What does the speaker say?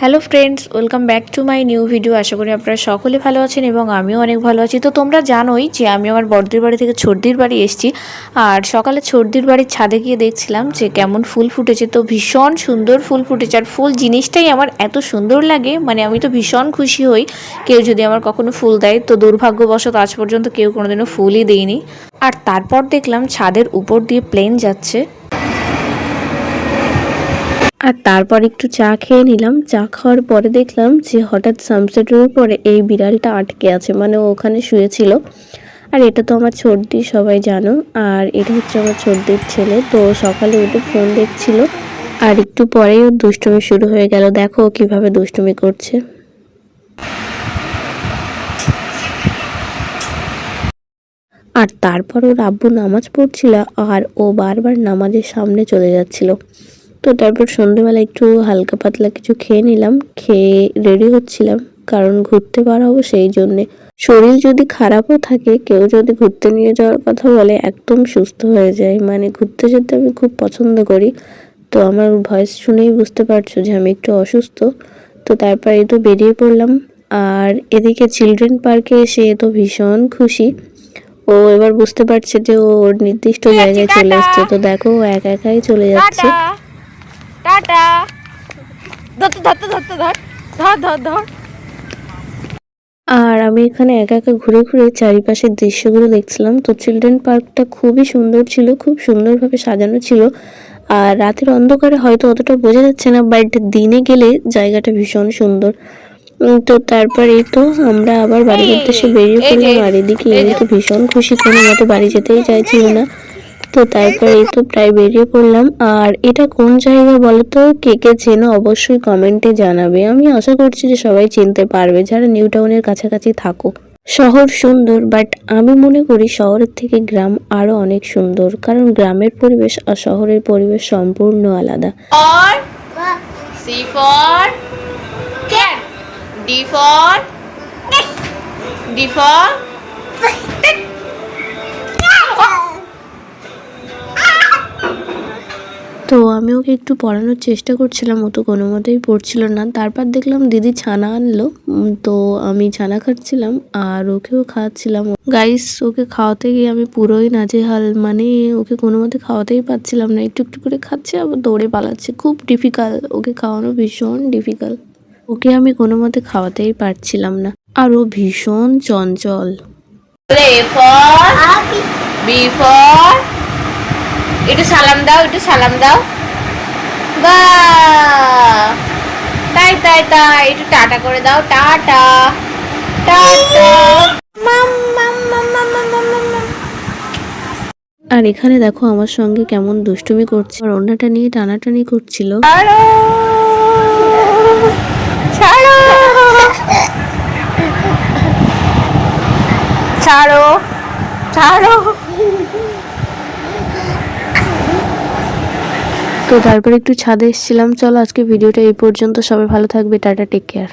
Hello friends welcome back to my new video আশা করি আপনারা সকলে ভালো আছেন এবং আমিও অনেক ভালো আছি। তো তোমরা জানোই যে আমি আমার বড়দির বাড়ি থেকে ছর্দির বাড়ি এসেছি। আর সকালে ছর্দির বাড়ির ছাদে গিয়ে দেখছিলাম যে কেমন ফুল ফুটেছে। তো ভীষণ সুন্দর ফুল ফুটেছে। আর ফুল জিনিসটাই আমার এত সুন্দর লাগে মানে আমি তো ভীষণ খুশি হই। কেউ যদি আমার কখনো ফুল দেয়, তো দুর্ভাগ্যবশত আজ পর্যন্ত কেউ কোনোদিনও ফুলই দেয়নি। আর তারপর দেখলাম ছাদের উপর দিয়ে প্লেন যাচ্ছে। আর তারপর একটু চা খেয়ে নিলাম। চা খাওয়ার পরে দেখলাম যে হঠাৎ সানসেটের উপরে এই বিড়ালটা আটকে আছে মানে ওখানে শুয়েছিল। আর এটা তো আমার সর্দি সবাই জানো। আর এটা হচ্ছে আমার সর্দির ছেলে, তো সকালে উঠে ফোন দেখছিল। আর একটু পরেই ওর দুষ্টুমি শুরু হয়ে গেল। দেখো ও কীভাবে দুষ্টুমি করছে। আর তারপর ওর আব্বু নামাজ পড়ছিল, আর ও বারবার নামাজের সামনে চলে যাচ্ছিল। তো তারপর সন্ধেবেলা একটু হালকা পাতলা কিছু খেয়ে নিলাম। খেয়ে রেডি হচ্ছিলাম কারণ ঘুরতে পারাবো সেই জন্যে। শরীর যদি খারাপও থাকে কেউ যদি ঘুরতে নিয়ে যাওয়ার কথা বলে একদম সুস্থ হয়ে যায়। মানে ঘুরতে যেতে আমি খুব পছন্দ করি। তো আমার ভয়েস শুনেই বুঝতে পারছ যে আমি একটু অসুস্থ। তো তারপর তো বেরিয়ে পড়লাম। আর এদিকে চিলড্রেন পার্কে এসে এ তো ভীষণ খুশি। ও এবার বুঝতে পারছে যে ও ওর নির্দিষ্ট জায়গায় চলে এসছে। তো দেখো ও একা একাই চলে যাচ্ছে। টাটা। ধরতে ধরতে ধরতে ধর ধর ধর ধর আর আমি এখানে একা একা ঘুরে ঘুরে চারিপাশের দৃশ্যগুলো দেখছিলাম। তো চিলড্রেন পার্কটা খুবই সুন্দর ছিল খুব সুন্দরভাবে সাজানো ছিল। আর রাতের অন্ধকারে হয়তো অতটা বোঝা যাচ্ছে না বাট দিনে গেলে জায়গাটা ভীষণ সুন্দর। তো তারপর এই তো আমরা আবার বাড়ির উদ্দেশ্যে বেরিয়ে পড়লাম। আর এদিকে তো ভীষণ খুশি কোনো মতো বাড়ি যেতেই চাইছিল না। তো তারপর এই তো প্রায় বেরিয়ে পড়লাম। আর এটা কোন জায়গা বলো তো কে কে চেনো অবশ্যই কমেন্টে জানাবে। আমি আশা করছি যে সবাই চিনতে পারবে যারা নিউ টাউনের কাছাকাছি থাকো। শহর সুন্দর বাট আমি মনে করি শহরের থেকে গ্রাম আরও অনেক সুন্দর। কারণ গ্রামের পরিবেশ আর শহরের পরিবেশ সম্পূর্ণ আলাদা। C তো আমি ওকে একটু পড়ানোর চেষ্টা করছিলাম ও তো কোনো মতেই পড়ছিল না। তারপর দেখলাম দিদি ছানা আনলো তো আমি ছানা খাচ্ছিলাম আর ওকেও খাওয়াচ্ছিলাম। গাইস ওকে খাওয়াতে গিয়ে আমি পুরোই নাজেহাল মানে ওকে কোনো মতে খাওয়াতেই পারছিলাম না। একটু একটু করে খাচ্ছে আবার দৌড়ে পালাচ্ছে। খুব ডিফিকাল্ট ওকে খাওয়ানো ভীষণ ডিফিকাল্ট ওকে আমি কোনো মতে খাওয়াতেই পারছিলাম না। আর ও ভীষণ চঞ্চল। B for একটু সালাম দাও একটু সালাম দাও। বা তাই তাই তাই একটু টাটা করে দাও টাটা আর এখানে দেখো আমার সঙ্গে কেমন দুষ্টুমি করছে। আর অন্যটা নিয়ে টানাটানি করছিল। ছাড়ো। ছাড়ো ছাড়ো। তো তারপর একটু ছাদে এসেছিলাম। চলো আজকে ভিডিওটা এই পর্যন্ত। সবাই ভালো থাকবে। Tata take care